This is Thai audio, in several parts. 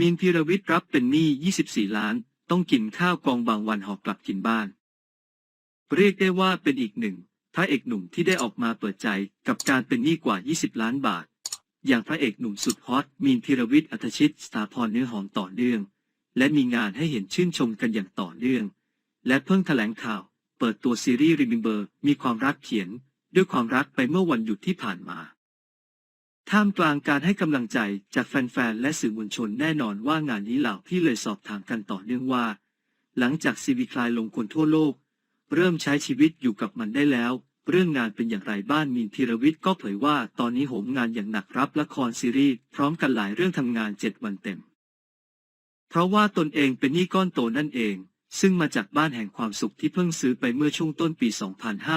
มีนพีรวิทย์รับเป็นหนี้ 24 ล้าน ต้องกินข้าวกองบางวันหอบกลับกินบ้าน เรียกได้ว่าเป็นอีกหนึ่งพระเอกหนุ่มที่ได้ออกมาเปิดใจกับการเป็นหนี้กว่า 20 ล้านบาท อย่างพระเอกหนุ่มสุดฮอต มีนพีรวิทย์อัธชิตสถาพรเนื้อหอมต่อเนื่อง และมีงานให้เห็นชื่นชมกันอย่างต่อเนื่อง และเพิ่งแถลงข่าว เปิดตัวซีรีส์ริมิเบอร์ มีความรักเขียน ด้วยความรักไปเมื่อวันหยุดที่ผ่านมา ท่ามกลางการให้กำลังใจจากแฟนๆ และสื่อมวลชนแน่นอนว่างานนี้เหล่าพี่เลยสอบถามกันต่อเนื่องว่า หลังจากซีวีคลายลงคนทั่วโลก เริ่มใช้ชีวิตอยู่กับมันได้แล้ว เรื่องงานเป็นอย่างไรบ้านมีนธีรวิทย์ก็เผยว่าตอนนี้โหมงานอย่างหนักรับละครซีรีส์พร้อมกันหลายเรื่องทำงานเจ็ดวันเต็ม เพราะว่าตนเองเป็นหนี้ก้อนโตนั่นเอง ซึ่งมาจากบ้านแห่งความสุขที่เพิ่งซื้อไปเมื่อช่วงต้นปี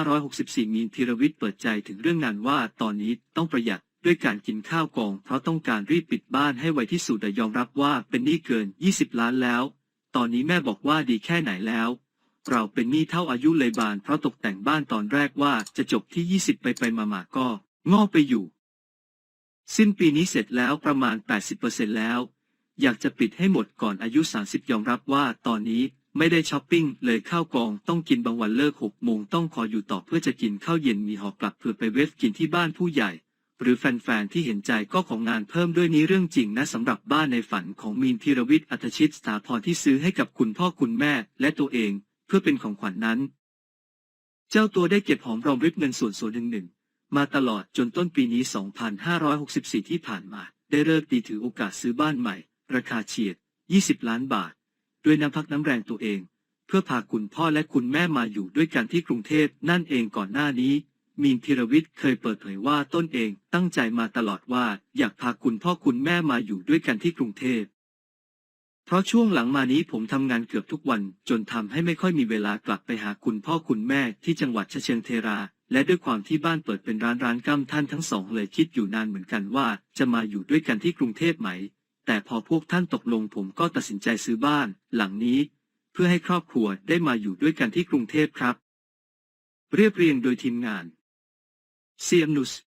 2564 มีนธีรวิทย์เปิดใจถึงเรื่องงานว่าตอนนี้ต้องประหยัด ด้วยการกินข้าวกอง เพราะต้องการรีบปิดบ้านให้ไวที่สุดแต่ยอมรับว่าเป็นหนี้เกิน 20 ล้านแล้ว ตอนนี้แม่บอกว่าดีแค่ไหนแล้ว เราเป็นหนี้เท่าอายุเลยบาน เพราะตกแต่งบ้านตอนแรกว่าจะจบที่ 20 ไปไปมามาก็งอไปอยู่ สิ้นปีนี้เสร็จแล้วประมาณ 80%แล้ว อยากจะปิดให้หมดก่อนอายุ 30 ยอมรับว่าตอนนี้ไม่ได้ช้อปปิ้งเลยข้าวกองต้องกินบางวันเลิก6โมงต้องคอยอยู่ต่อเพื่อจะกินข้าวเย็นมีหอกลับเพื่อไปเวฟกินที่บ้านผู้ใหญ่ หรือแฟนๆที่เห็นใจก็ของงานเพิ่มด้วยนี้เรื่องจริงนะสำหรับบ้านในฝันของมีนธีรวิทย์อัตชิตสถาพรที่ซื้อให้กับคุณพ่อคุณแม่และตัวเองเพื่อเป็นของขวัญนนั้น เจ้าตัวได้เก็บหอมรอมริบเงินส่วนส่วนหนึ่งหนึ่งมาตลอดจนต้นปีนี้ 2564 ที่ผ่านมา ได้เลิกดีถือโอกาสซื้อบ้านใหม่ ราคาเฉียด 20 ล้านบาท ด้วยน้ำพักน้ำแรงตัวเอง เพื่อพาคุณพ่อและคุณแม่มาอยู่ด้วยกันที่กรุงเทพนั่นเองก่อนหน้านี้ มีนธีรวิทย์เคยเปิดเผยว่าต้นเองตั้งใจมาตลอดว่าอยากพาคุณพ่อคุณแม่มาอยู่ด้วยกันที่กรุงเทพ เพราะช่วงหลังมานี้ผมทำงานเกือบทุกวันจนทำให้ไม่ค่อยมีเวลากลับไปหาคุณพ่อคุณแม่ที่จังหวัดชเชิงเทรา และด้วยความที่บ้านเปิดเป็นร้านร้านกั้มท่านทั้งสองเลยคิดอยู่นานเหมือนกันว่าจะมาอยู่ด้วยกันที่กรุงเทพไหม แต่พอพวกท่านตกลงผมก็ตัดสินใจซื้อบ้าน หลังนี้ เพื่อให้ครอบครัวได้มาอยู่ด้วยกันที่กรุงเทพครับ เรียบเรียงโดยทีมงาน Sir Nus,